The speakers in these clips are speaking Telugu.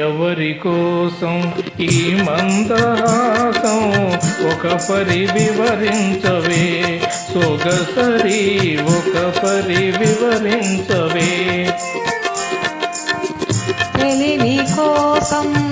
ఎవరి కోసం ఈ మందహాసం ఒక పరి వివరించవే? సొగసరి ఒక పరి వివరించవే? తెలివి కోసం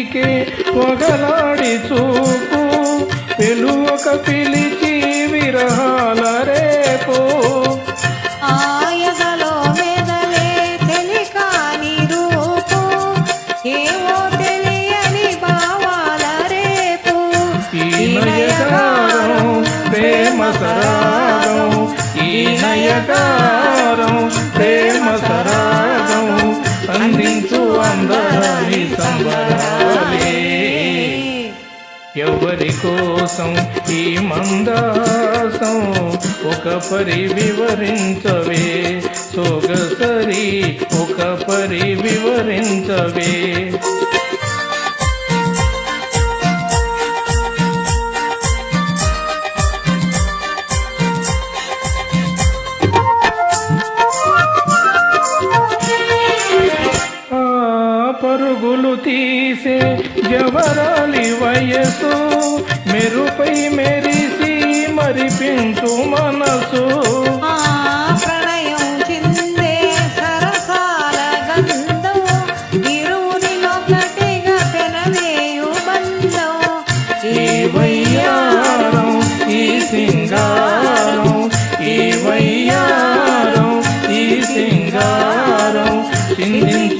చిలికే పొగలాడి చూపు. పెలువక పిలిచి విరహాల రేపు. ఆయగలో మెదలే తెలికాని రూపు. ఏవో తెలియని భావాల రేపు. ఈ నయగారం ప్రేమ సరాగం ఈ నయగారం ప్రేమ ఎవరి కోసం ఈ మందాసం ఒక పరి వివరించవే? సొగసరి ఒక పరి వివరించవే? పరుగులు తీసే జవరాలి వయసు మెరుపై మెరిసి మరిపించు మనసు. సింగారం ఈ వయ్యారం ఈ సింగారం చిందించు